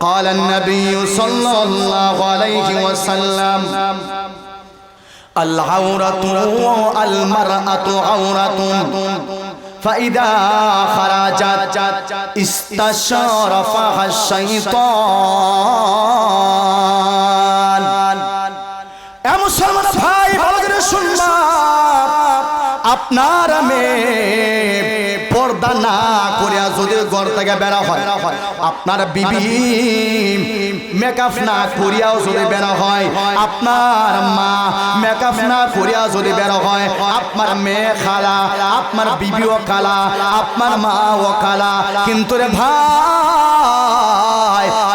قال النبي صلى الله عليه وسلم العورة المرأة عورة فإذا خرجت استشرفها الشيطان এ মুসলমান ভাই ভালো করে শুনবা আপনার মেয়ে পর্দা না করিয়া যদি ঘর থেকে বেড়া হয় আপনার বিবি মেকআপ না করিয়াও যদি বেড়া হয়, আপনার মা মেকআপ না করিয়া যদি বেড়া হয়, আপনার মেয়ে খালা, আপনার বিবিও খালা, আপনার মাও খালা, কিন্তু রে ভাই,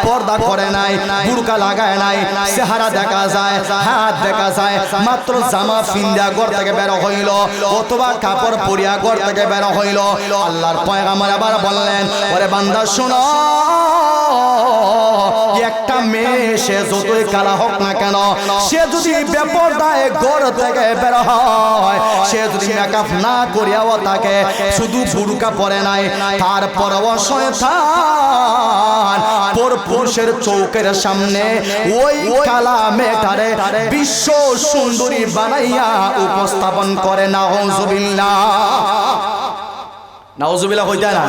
পর্দা করে নাই, বুরকা লাগায় নাই, চেহারা দেখা যায়, হাত দেখা যায়, মাত্র জামা ফিন্দা ঘর থেকে বের হইল, অথবা কাপড় পরিয়া ঘর থেকে বের হইল। আল্লাহর পয়গাম্বর আবার বললেন, ওরে বান্দা, শোনো। একটা মেয়ে, সে যতই কালা হোক না কেন, সে যদি বেপরদায় ঘর থেকে বের হয়, সে যদি মেকআপ না করিয়াও তাকে শুধু বুরকা পরে নাই তারপরও শয়তান পর পুরুষের চৌকের সামনে ওই কালা মেয়েটারে বিশ্ব সুন্দরী বানাইয়া উপস্থাপন করে, নাউজুবিল্লাহ। নাউজুবিল্লাহ হইতা না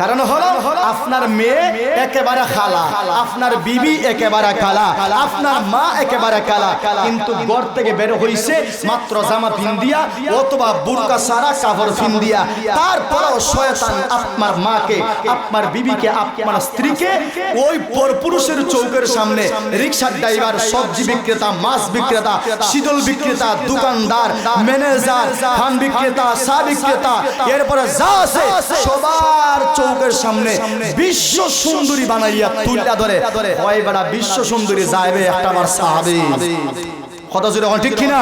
কারণ হলো আপনার মেয়ে একেবারে খালা, আপনার বিবি একেবারে আপনার মা একেবারে কিন্তু থেকে বের হইছে মাত্র জামা অথবা সারা তারপরেও শয়তান আপনার মাকে, আপনার বিবিকে, আপনার স্ত্রীকে ওই পরপুরুষের চৌকের সামনে রিক্সার ড্রাইভার, সবজি বিক্রেতা, মাছ বিক্রেতা, শীতল বিক্রেতা, দোকানদার, ম্যানেজার ফান বিক্রেতা চা বিক্রেতা, এরপরে যা আছে সবার চৌকের সামনে বিশ্ব সুন্দরী বানাইয়া তুলিয়া ধরে। বেড়া বিশ্ব সুন্দরী যাইবে একটা আমার সাহাবি। কথা ঠিক কিনা?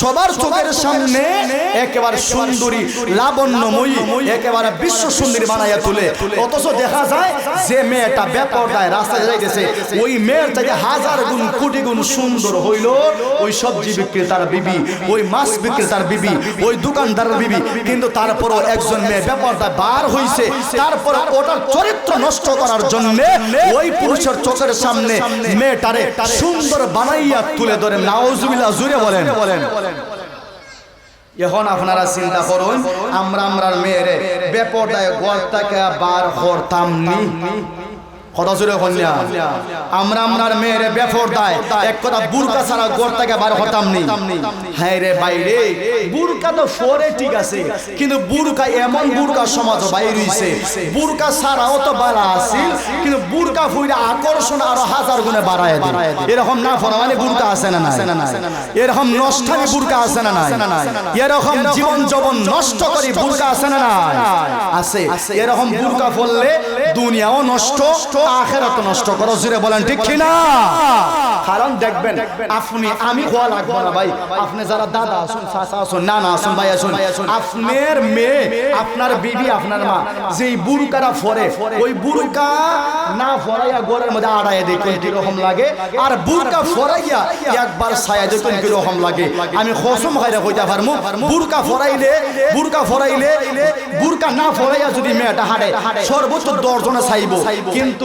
সবার চোখের সামনে একেবারে সুন্দরী লাবণ্যময়ী একেবারে বিশ্ব সুন্দরী বানাইয়া তুলে। অথচ দেখা যায় যে মেয়েটা ব্যাপারটায় রাস্তায় যাইতেছে। ওই মেয়ের থেকে হাজার গুণ কোটি গুণ সুন্দর হইল ওই সবজি বিক্রেতার বিবি ওই মাছ বিক্রেতার বিবি ওই দোকানদারের বিবি। কিন্তু তারপরও একজন মেয়ে ব্যাপারটা বার হইছে। তারপর ওটার চরিত্র নষ্ট করার জন্য ওই পুরুষের চোখের সামনে মেয়েটারে সুন্দর বানাইয়া তুলে ধরে। নাওজুবিল্লাহ জুড়ে বলেন। বলেন এখন আপনারা চিন্তা করুন, আমরা আমরার মেয়েরে বেপরদায় গোয়ালটাকে বার করতাম নি। আকর্ষণ আরও হাজার গুণে বাড়ায় এরকম না ফরমানি বুরকা আছে না না এরকম নষ্টানি বুরকা আছে না না এরকম জীবন যবন নষ্ট করি বুরকা আছে না না আছে। এরকম বুরকা ফললে দুনিয়াও নষ্ট আখেরাত নষ্ট করো জুড়ে বলেন ঠিক কি না কারণ দেখবেন আপনি আমি হওয়া লাগবো না ভাই। আপনি যারা দাদা আসুন চাচা আসুন নানা আসুন ভাই আসুন আপনার মেয়ে আপনার বিবি আপনার মা যেই বুরকারা ফরে ওই বুরকা না ফরাইয়া গোড়ের মধ্যে আড়াই দেখুন কীরকম লাগে? আর বুরকা ফরাইয়া একবার ছায়া দেখুন কীরকম লাগে? আমি খসম খাইরা কইতে পারমু বুরকা ফরাইলে বুরকা ফরাইলে বুরকা না ফরাইয়া যদি মেয়েটা হাড়ে সর্বোচ্চ দশ জনে চাইব কিন্তু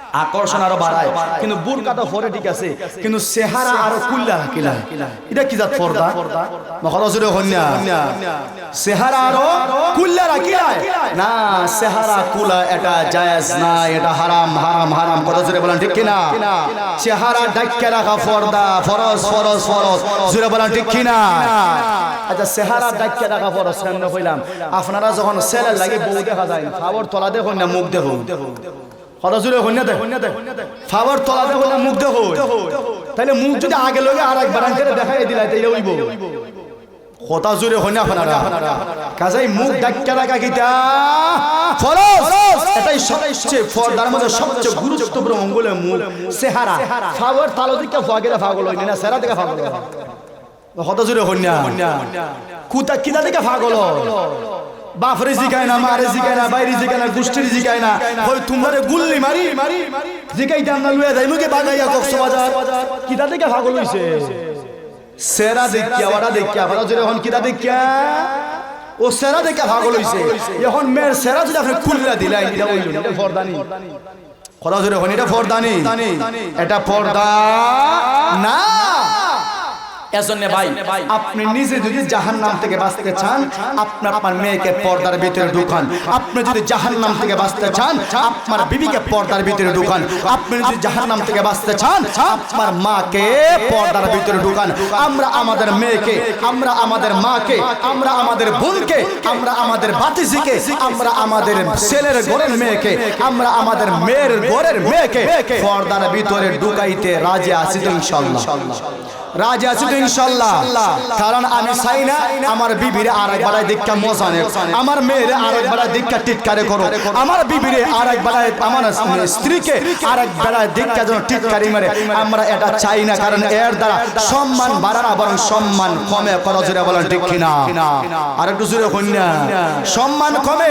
আকর্ষণ আরও বাড়ায়। কিন্তু বুরকা তো ফরে ঠিক আছে কিন্তু চেহারা আরও কুল্লা রাখিলা এটা কি জাত পর্দা? মহরজুরে হন্যা চেহারা আরও কুল্লা রাখিলা না চেহারা কুলা এটা জায়েজ না এটা হারাম হারাম হারাম। কত জোরে বলেন ঠিক কিনা? চেহারা ডাক্কে রাখা পর্দা ফরজ ফরজ ফরজ জোরে বলেন ঠিক কিনা? আচ্ছা চেহারা ডাক্কে রাখা ফরজ কেন কইলাম আপনারা যখন ছেলে লাগে বউ দেখা যায় খাবার তলা দেখুন না মুখ দেখুন। ফাওয়ার মুখ তাহলে মুখ যদি আগে লগে আর দেখাই সবচেয়ে মধ্যে গুরুত্বপূর্ণ অঙ্গুলে মুখ। চেহারা। ফাওয়ার তালো দিকে ফাগেরা ফাগল হইনি না সেরা দিকে ফাগল হতা জুড়ে হন্যা কুতা কিতা দিকে ফাগল বাপরে জিগায় না মারে জিগায় না বাইরে জিগায় না গোষ্ঠীর জিগায় না ওই তোমারে গুল্লি মারি মারি জিগাই দাম না লুয়ে যাই মুকে বানাইয়া কক্সবাজার। কিটা থেকে ভাগল হইছে? সেরা দেখিয়া ওরা দেখিয়া ভালো জোরে হন কিটা দেখিয়া? ও সেরা দেখে ভাগল হইছে। এখন মেয়ের সেরা যদি আপনি খুললা দিলাই এটা না, এটা ফরদানি। কথা জোরে হন এটা ফরদানি। এটা পর্দা না। এজন্য ভাই আপনি নিজে যদি জাহান নাম থেকে বাঁচতে চান আপনি আপনার মেয়েকে পর্দার ভিতরে ঢুকান। আপনি যদি জাহান নাম থেকে বাঁচতে চান আপনার বিবিকে পর্দার ভিতরে ঢুকান। আপনি যদি জাহান নাম থেকে বাঁচতে চান আপনার মাকে পর্দার ভিতরে ঢুকান। আমরা আমাদের মেয়েকে আমরা আমাদের মাকে আমরা আমাদের বোনকে আমরা আমাদের বাতিজিকে আমরা আমাদের ছেলের ঘরের মেয়েকে আমরা আমাদের মেয়ের ঘরের মেয়েকে পর্দার ভিতরে ঢুকাইতে রাজি আছি তো ইনশাল্লাহ রাজি আছি তো ইনশাল্লাহ। কারণ আমি চাই না আমার বিবির আর এক বেলায় দীক্ষা মজানে আমার মেয়ের আর এক বেলায় দীক্ষা টিটকারে করো আমার বিবির আর এক বেলায় আমার স্ত্রীকে আর এক বেলায় দীক্ষা যেন টিটকারি মারে। আমরা এটা চাই না কারণ এর দ্বারা সম্মান বাড়া না বরং সম্মান কমে। করা জোরে বলেন ঠিক কিনা? আর একটু জোরে কন্যা সম্মান কমে।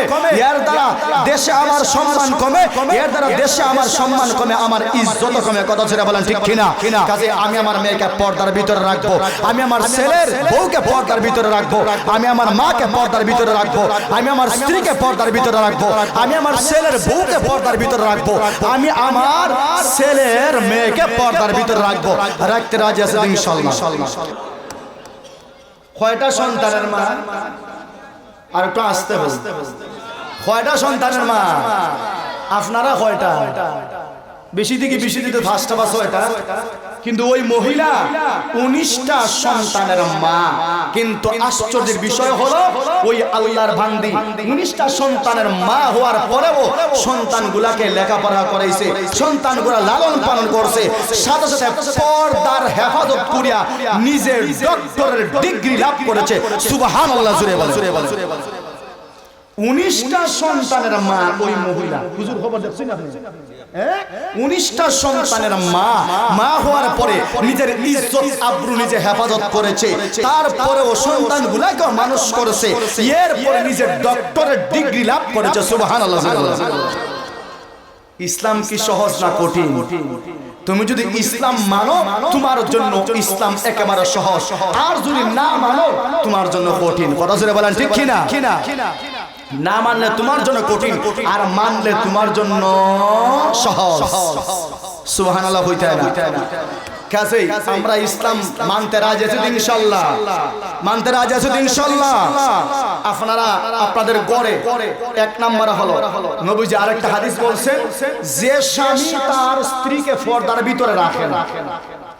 এর দ্বারা দেশে আমার সম্মান কমে। এর দ্বারা দেশে আমার সম্মান কমে। আমার ইজ্জত কমে। কথা জোরে বলেন ঠিক কিনা? কাজে আমি আমার মেয়েকে পর্দার ভিতরে রাখব। আমি আমার ছেলের বউকে পর্দার ভিতরে রাখব। আমি আমার মাকে পর্দার ভিতরে রাখব। আমি আমার স্ত্রীকে পর্দার ভিতরে রাখব। আমি আমার ছেলের বউকে পর্দার ভিতরে রাখব। আমি আমার ছেলের মেয়েকে পর্দার ভিতরে রাখব। রাখতে রাজি আছে ইনশাল্লাহ। কয়টা সন্তানের মা? আর একটু আসতে হবে কয়টা সন্তানের মা? আপনারা কয়টা? বেশি দিকে বেশি দিতে ফার্স্ট বা ছয়টা। কিন্তু ওই মহিলা উনিশটা সন্তানের মা। কিন্তু আশ্চর্যের বিষয় হলো, ওই আল্লাহর বান্দি উনিশটা সন্তানের মা হওয়ার পরেও সন্তানগুলাকে লেখাপড়া করাইছে, সন্তানগুলা লালন পালন করছে, সাথে সাথে পর্দার হেফাজত করিয়া নিজের ডক্টরের ডিগ্রি লাভ করেছে। সুবহানাল্লাহ জুড়ে বলে জুড়ে বলে উনিশটা সন্তানের মা ওই মহিলা। হুজুর খবর দেখছেন আপনি? উনিশটা সন্তানের মা মা হওয়ার পরে নিজের ইজ্জত আব্রু নিজে হেফাজত করেছে। তারপরেও সন্তান গুলাকে মানুষ করেছে। এরপরে নিজের ডক্টরের ডিগ্রি লাভ করেছে সুবাহান ইসলাম কি সহজ না কঠিন? তুমি যদি ইসলাম মানো, তোমার জন্য ইসলাম একেবারে সহজ। আর যদি না মানো, তোমার জন্য কঠিন। কথা বলেন, ঠিক কিনা কিনা? না মানলে তোমার জন্য কঠিন, আর মানলে তোমার জন্য সহজ। সুবহান আল্লাহ হইতে না। কাছেই আমরা ইসলাম মানতে রাজি আছি তো ইনশাল্লাহ। মানতে রাজি আছি তো ইনশাল্লাহ। আপনারা আপনাদের গড়ে এক নাম্বার হলো। নবীজি আরেকটা হাদিস বলছেন, যে স্বামী তার স্ত্রীকে পর্দার ভিতরে রাখে না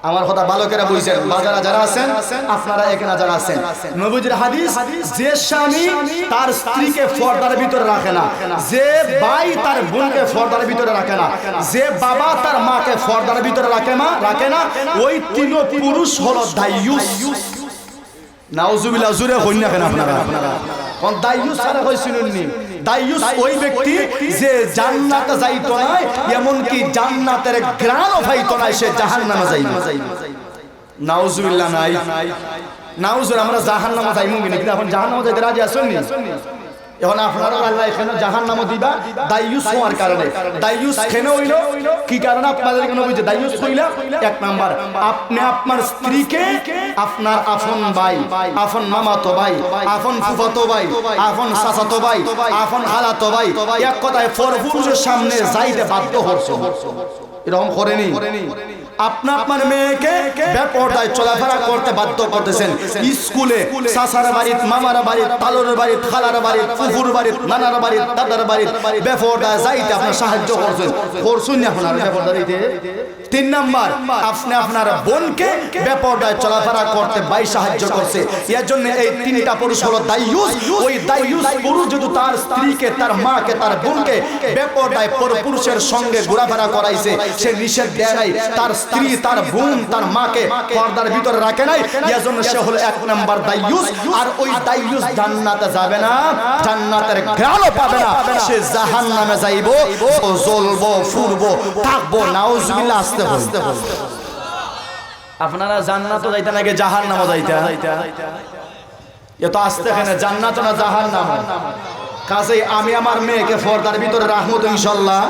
আমার কথা ভালো করে বুঝছেন বাজারা যারা আছেন, আপনারা এখানে যারা আছেন। নবীজির হাদিস, যে স্বামী তার স্ত্রীকে পর্দার ভিতরে রাখে না। যে ভাই তার বোনকে পর্দার ভিতরে রাখে না। যে বাবা তার মাকে ফর্দার ভিতরে রাখে না রাখে না। ওই তিন পুরুষ হলো দাইয়ুস নাউজুবিল্লাহ, জুরে হইন কেন আপনারা? কোন সারা কই শুনুননি দাইয়ুস ওই ব্যক্তি যে জান্নাতে যাইত না এমন কি জান্নাতের গ্রাণও পাইতো না সে জাহান্নামে যাইবে নাউজুবিল্লাহ নাই। নাউজুর আমরা জাহান্নামে যাইমু কিনা কিন্তু এখন জাহান্নামে যাইতে রাজি আছেন এখন আপনারা আল্লাহ এখানে জাহান নামও দিবা দাইয়ুস হওয়ার কারণে। দাইয়ুস কেন হইল, কি কারণে? আপনাদের কেন বুঝে দাইয়ুস হইলা, এক নাম্বার। আপনি আপনার স্ত্রীকে, আপনার আফন ভাই আফন মামাতো ভাই আফন ফুফাতো ভাই আফন চাচাতো ভাই আফন হালাতো ভাই, এক কথায় পরপুরুষের সামনে যাইতে বাধ্য হচ্ছে এরকম করেনি। আপনা আপনার মেয়েকে বেপরদায় চলাফেরা করতে বাধ্য করতেছেন। স্কুলে সাসার বাড়ি মামার বাড়ি তালোর বাড়ি খালার বাড়ি ফুফুর বাড়ি নানার বাড়ি দাদার বাড়ি বেপরদায় যাইতে আপনার সাহায্য করছেন। করছুন আপনার বেপরদা তিন নাম্বার, আপনি আপনার বোনকে বেপরদায় চলাফেরা করতে বাই সাহায্য করছে। এর জন্য এই তিনটা পুরুষ হলো দাইয়ুস ওই দাইয়ুস পুরুষ যদি তার স্ত্রীকে, তার মাকে, তার বোনকে বেপরদায় পুরুষের সঙ্গে ঘোরাফেরা করাইছে, সে নিষেধ দেয় নাই, তার স্ত্রী তার বোন তার মাকে পর্দার ভিতরে রাখে নাই। এর জন্য সে হলো এক নাম্বার দাইয়ুস আর ওই দাইয়ুস জান্নাতে যাবে না। জান্নাতের গ্রামও পাবে না। সে জাহান্নামে যাইবো ও জ্বলবো ফুরবো থাকব নাউজুবিল্লাহ আস্তে আস্তে আপনারা জান্নাতও যাইতে নাকি জাহান্নামও যাইতে এ তো আসতে এখানে জান্নাত না জাহান নাম কাজেই আমি আমার মেয়েকে ফর্দার ভিতরে রাহমত ইনশাল্লাহ।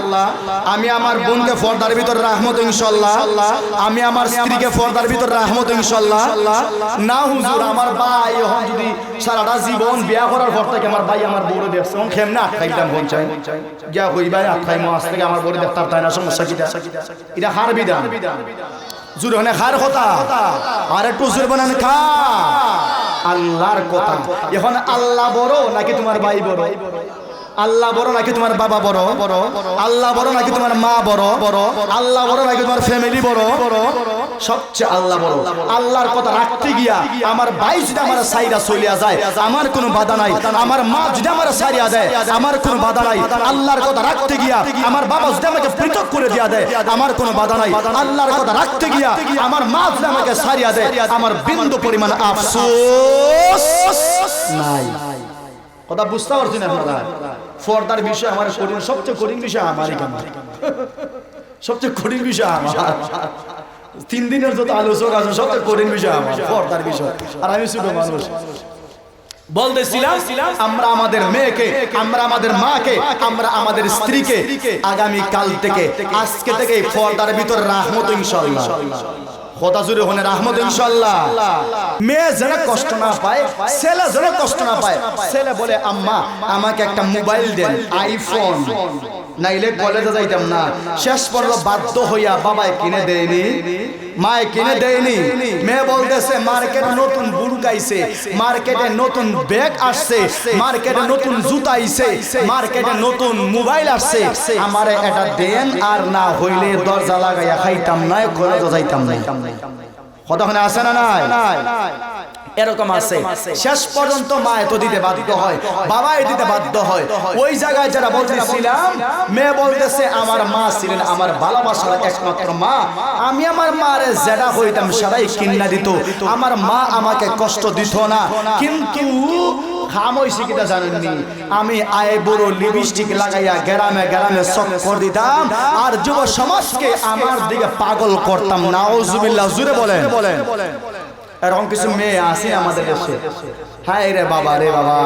আমি আমার বোনকে ফর্দার ভিতরে রাহমত ইনশাল্লাহ। আমি আমার স্ত্রীকে ফর্দার ভিতরে রাহমত ইনশাল্লাহ। না হুজুর, আমার ভাই এখন যদি সারাটা জীবন বিয়া করার পর থেকে আমার ভাই আমার বউরে দেখছে, এখন খেমনে আটকাইতাম বোন চাই? গিয়া কই ভাই আটকাই মাস থেকে আমার বউরে দেখতাম, তাই না? সমস্যা কিটা? এটা হার বিধান। জুর হনে খার কথা। আর একটু জুর বানান খা। আল্লাহর কথা। এখন আল্লাহ বড় নাকি তোমার ভাই বড়? আল্লাহ বড় নাকি তোমার বাবা বড়? বড় আল্লাহ বড় নাকি তোমার মা বড়? বড় আল্লাহ বড় নাকি তোমার ফ্যামিলি বড়? সবচেয়ে আল্লাহ বড়। আল্লাহর কথা রাখতে গিয়া আমার ভাই যদি আমার সাইরা চলিয়া যায়, আমার কোনো বাধা নাই। আমার মা যদি আমার সারিয়া দেয়, আমার কোনো বাধা নাই। আল্লাহর কথা রাখতে গিয়া আমার বাবা যদি আমাকে পৃথক করে দিয়া দেয়, আমার কোনো বাধা নাই। আল্লাহর কথা রাখতে গিয়া আমার মা যদি আমাকে সারিয়া দেয়, আমার বিন্দু পরিমাণ আফসোস নাই। কথা বুঝতে পারছেন আপনারা ফর্দার বিষয় আমার কঠিন সবচেয়ে কঠিন বিষয় আমারই কেন সবচেয়ে কঠিন বিষয় আমার। তিন দিনের যত আলোচক আছে সবচেয়ে কঠিন বিষয় আমার ফর্দার বিষয়। আর আমি ছোট মানুষ। বলতেছিলাম আমরা আমাদের মেয়েকে আমরা আমাদের মাকে আমরা আমাদের স্ত্রীকে আগামী কাল থেকে আজকে থেকে পর্দার ভিতর রাহমত ইনশাল্লাহ ইনশাল্লাহ মেয়ে যেন কষ্ট ছেলে যেন কষ্ট ছেলে বলে, আম্মা, আমাকে একটা মোবাইল দেন, আইফোন। নাইলে না। শেষ পর্যন্ত বাধ্য হইয়া বাবায় কিনে দেয়নি। মায় কিনে দেয়নি। মেয়ে বলতেছে মার্কেট নতুন বুড়কাইছে মার্কেটে নতুন ব্যাগ আসছে। মার্কেটে নতুন জুতা আইছে। মার্কেটে নতুন মোবাইল আসছে। আমারে এটা দেন আর না হইলে দরজা লাগাইয়া খাইতাম না কলেজে যাইতাম না। কতক্ষণে আসে না নাই? এরকম আছে। শেষ পর্যন্ত মা এত দিতে বাধ্য হয় বাবা এ দিতে বাধ্য হয়। ওই জায়গায় যারা বলতেছিলাম মেয়ে বলতেছে আমার মা ছিলেন আমার ভালোবাসার একমাত্র মা। আমি আমার মারে যেটা হইতাম সেটাই কিন্না দিত। আমার মা আমাকে কষ্ট দিত না। কিন্তু খাম হয়েছে কিনা জানেননি? আমি আয় বড় লিপস্টিক লাগাইয়া গ্রামে গ্রামে চক্কর দিতাম আর যুব সমাজকে আমার দিকে পাগল করতাম। নাউজুবিল্লাহ জুড়ে বলেন বলেন। এরকম কিছু মেয়ে আছে আমাদের দেশে। হায় রে বাবা রে বাবা।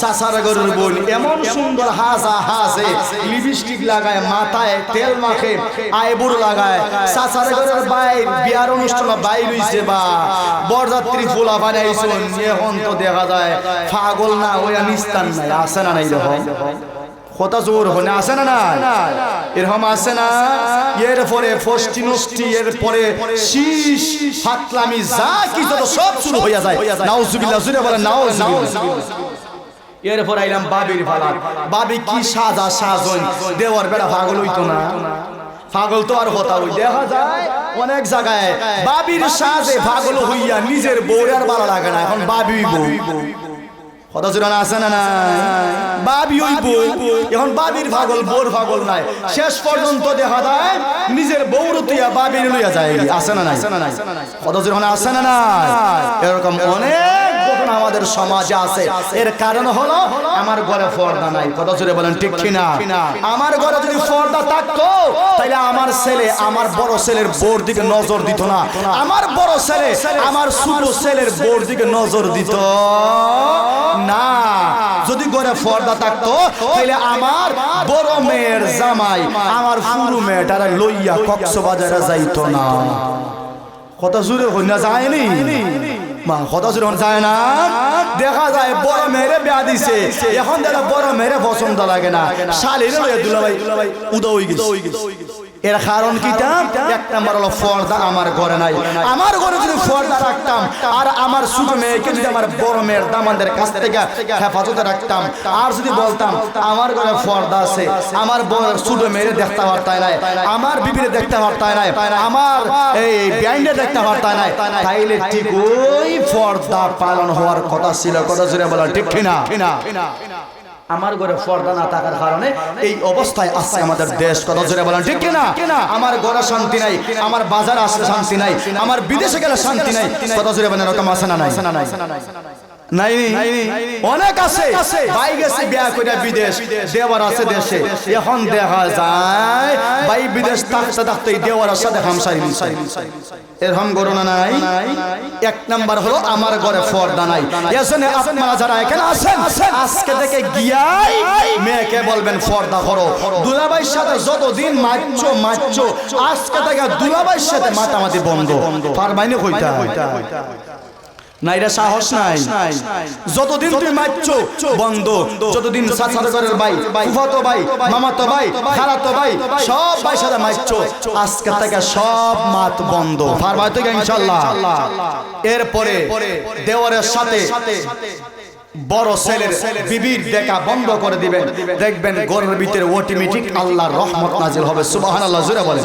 সাসার গরুর বোন এমন সুন্দর হাসা হাসে লিপস্টিক লাগায় মাথায় তেল মাখে আইবুড় লাগায়। সাসার গরুর বাই বিয়ার অনুষ্ঠান বাই রইছে বা। বরযাত্রী ফুলা বানাইছেন এখন তো দেখা যায়। পাগল না ওই নিস্তান নাই আছে না নাই রকম কথা হনে না না না? এর পরে এর পরে শীষ ফাতলামি যা সব শুরু হইয়া যায়। নাউজুবিল্লাহ বলে নাউজুবিল্লাহ। আইলাম বাবির বাবি কি সাজা সাজন দেওয়ার বেড়া পাগল হইতো না। পাগল তো আর হতা হই। দেখা যায় অনেক জায়গায় বাবির সাজে পাগল হইয়া নিজের বউর আর ভালো লাগে না। এখন বাবি বউ কথা আছে না না বাবি ওই বউ এখন বাবির পাগল বোর পাগল নাই। শেষ পর্যন্ত দেখা যায় নিজের বউর তুইয়া বাবির লইয়া যায় আছে না নাই? কথা আছে না না এরকম অনেক আমাদের সমাজে আছে। এর কারণ হলো আমার ঘরে পর্দা নাই। কথা জোরে বলেন, ঠিক কিনা? আমার ঘরে যদি পর্দা থাকতো তাহলে আমার ছেলে আমার বড় ছেলের বোর দিকে নজর দিত না। আমার বড় ছেলে আমার ছোট ছেলের বোর দিকে নজর দিত না। যদি ঘরে পর্দা থাকতো তাহলে আমার বড় মেয়ের জামাই আমার ফুরু মেয়েটারা লইয়া কক্সবাজারে যাইতো না। কত জোরে হইনা, যায়নি? মা যায় না দেখা যায় বড় মেরে বিয়া দিছে এখন দেখা বড় মেয়েরে পছন্দ লাগে না শালিরে দুলাভাই উদা হই গেছে এর কারণ কিটা এক নাম্বার হলো পর্দা আমার ঘরে নাই। আমার ঘরে যদি ফর্দা রাখতাম আর আমার ছোট মেয়েকে যদি আমার বড় মেয়ের দামানদের কাছ থেকে হেফাজতে রাখতাম আর যদি বলতাম আমার ঘরে ফর্দা আছে আমার বড় ছোট মেয়েরে দেখতে পারতায় নাই। আমার বিবিরে দেখতে পারতায় নাই। আমার এই ব্যান্ডে দেখতে পারতায় নাই। তাইলে ঠিক ওই ফর্দা পালন হওয়ার কথা ছিল কথা ছিল বলা ঠিক কিনা? আমার ঘরে পর্দা না থাকার কারণে এই অবস্থায় আসছে আমাদের দেশ কথা জোরে বলেন, ঠিক কিনা? আমার ঘরে শান্তি নাই, আমার বাজার আসলে শান্তি নাই, আমার বিদেশে গেলে শান্তি নাই, কথা জোরে বলেন, এরকম আসে না নাই অনেক আছে। ভাই গেছে বিয়া করে বিদেশ, দেওয়ার আছে দেশে। এখন দেখা যায়, ভাই বিদেশ থাকতে থাকতে দেওয়ার এক নাম্বার হলো আমার ঘরে পর্দা নাই। এজন্য আপনারা যারা এখানে আছেন, আজকে থেকে গিয়াই মেয়েকে বলবেন পর্দা করো। দুলাভাইয়ের সাথে যতদিন মারছো মারছো, আজকে থেকে দুলাভাইয়ের সাথে মাতামাতি বন্ধ। পারবাইনি কইতা যতদিন তুমি এরপরে দেওয়ারের সাথে বড় ছেলের বিবির দেখা বন্ধ করে দিবেন। দেখবেন গর্বের ভিতরে অটোমেটিক আল্লাহর রহমত নাজিল হবে। সুবহানাল্লাহ, জোরে বলে